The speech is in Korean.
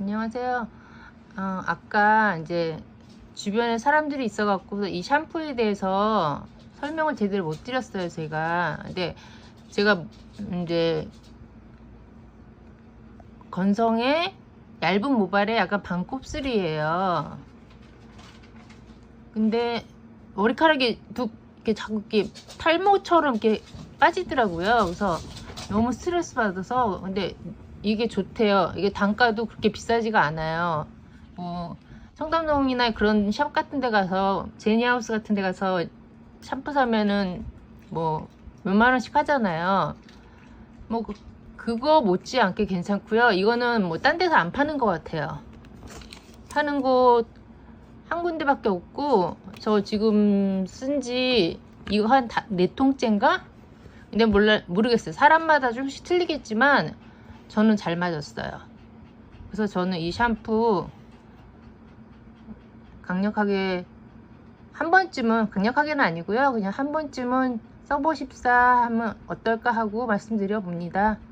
안녕하세요. 어, 아까 이제 주변에 사람들이 있어갖고 이 샴푸에 대해서 설명을 제대로 못 드렸어요, 제가. 근데 제가 이제 건성의 얇은 모발에 약간 반곱슬이에요. 근데 머리카락이 뚝 이렇게 자꾸 이렇게 탈모처럼 이렇게 빠지더라고요. 그래서 너무 스트레스 받아서 근데 이게 좋대요. 이게 단가도 그렇게 비싸지가 않아요. 뭐 청담동이나 그런 샵 같은 데 가서 제니하우스 같은 데 가서 샴푸 사면은 뭐 몇만 원씩 하잖아요. 뭐 그, 그거 못지 않게 괜찮고요. 이거는 뭐 딴 데서 안 파는 것 같아요. 파는 곳 한 군데밖에 없고 저 지금 쓴 지 이거 한 네 통째인가? 근데 몰라 모르겠어요. 사람마다 조금씩 틀리겠지만 저는 잘 맞았어요. 그래서 저는 이 샴푸 강력하게 한 번쯤은 강력하게는 아니고요. 그냥 한 번쯤은 써보십사 하면 어떨까 하고 말씀드려 봅니다.